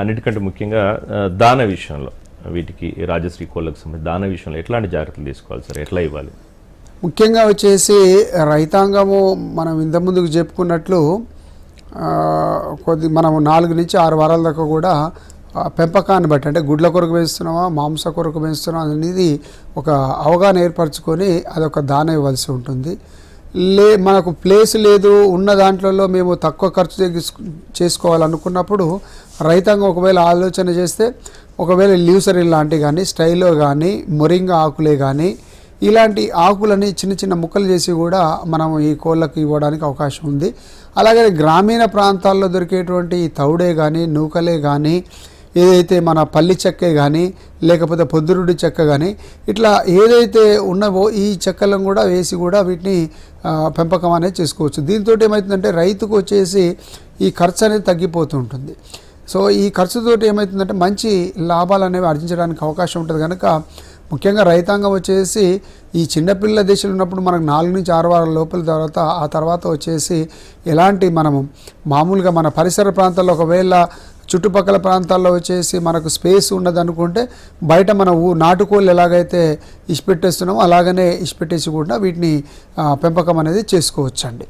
అన్నిటికంటే ముఖ్యంగా దాన విషయంలో వీటికి రాజశ్రీ కోళ్ళకు సంబంధించి దాన విషయంలో ఎట్లాంటి జాగ్రత్తలు తీసుకోవాలి సార్? ఎట్లా ఇవ్వాలి? ముఖ్యంగా వచ్చేసి రైతాంగము మనం ఇంత ముందుకు చెప్పుకున్నట్లు కొద్ది మనం నాలుగు నుంచి ఆరు వారాల దాకా కూడా పెంపకాన్ని బట్టి అంటే గుడ్ల కొరకు పెంచుతున్నామా మాంస కొరకు పెంచుతున్నామా అనేది ఒక అవగాహన ఏర్పరచుకొని అదొక దాన ఇవ్వాల్సి ఉంటుంది. లే మనకు ప్లేస్ లేదు ఉన్న దాంట్లో మేము తక్కువ ఖర్చు చేసుకోవాలనుకున్నప్పుడు రైతాంగం ఒకవేళ ఆలోచన చేస్తే ఒకవేళ ల్యూసరిన్ లాంటి కానీ స్టైలో కానీ మొరింగ ఆకులే కానీ ఇలాంటి ఆకులని చిన్న చిన్న ముక్కలు చేసి కూడా మనం ఈ కోళ్ళకి ఇవ్వడానికి అవకాశం ఉంది. అలాగే గ్రామీణ ప్రాంతాల్లో దొరికేటువంటి తౌడే కానీ నూకలే కానీ ఏదైతే మన పల్లి చెక్కే కానీ లేకపోతే పొద్దురుడి చెక్క కానీ ఇట్లా ఏదైతే ఉన్నవో ఈ చెక్కలను కూడా వేసి కూడా వీటిని పెంపకం అనేది చేసుకోవచ్చు. దీంతో ఏమవుతుందంటే రైతుకు వచ్చేసి ఈ ఖర్చు అనేది తగ్గిపోతూ ఉంటుంది. సో ఈ ఖర్చుతోటి ఏమవుతుందంటే మంచి లాభాలు అనేవి ఆర్జించడానికి అవకాశం ఉంటుంది కనుక ముఖ్యంగా రైతాంగం వచ్చేసి ఈ చిన్నపిల్ల దశలు ఉన్నప్పుడు మనకు నాలుగు నుంచి ఆరు వారాల లోపల తర్వాత ఆ తర్వాత వచ్చేసి ఎలాంటి మనము మామూలుగా మన పరిసర ప్రాంతాల్లో ఒకవేళ చుట్టుపక్కల ప్రాంతాల్లో వచ్చేసి మనకు స్పేస్ ఉన్నదనుకుంటే బయట మన ఊ నాటుకోళ్ళు ఎలాగైతే ఇష్టపెట్టేస్తున్నామో అలాగనే ఇష్టపెట్టేసి కూడా వీటిని పెంపకం అనేది చేసుకోవచ్చండి.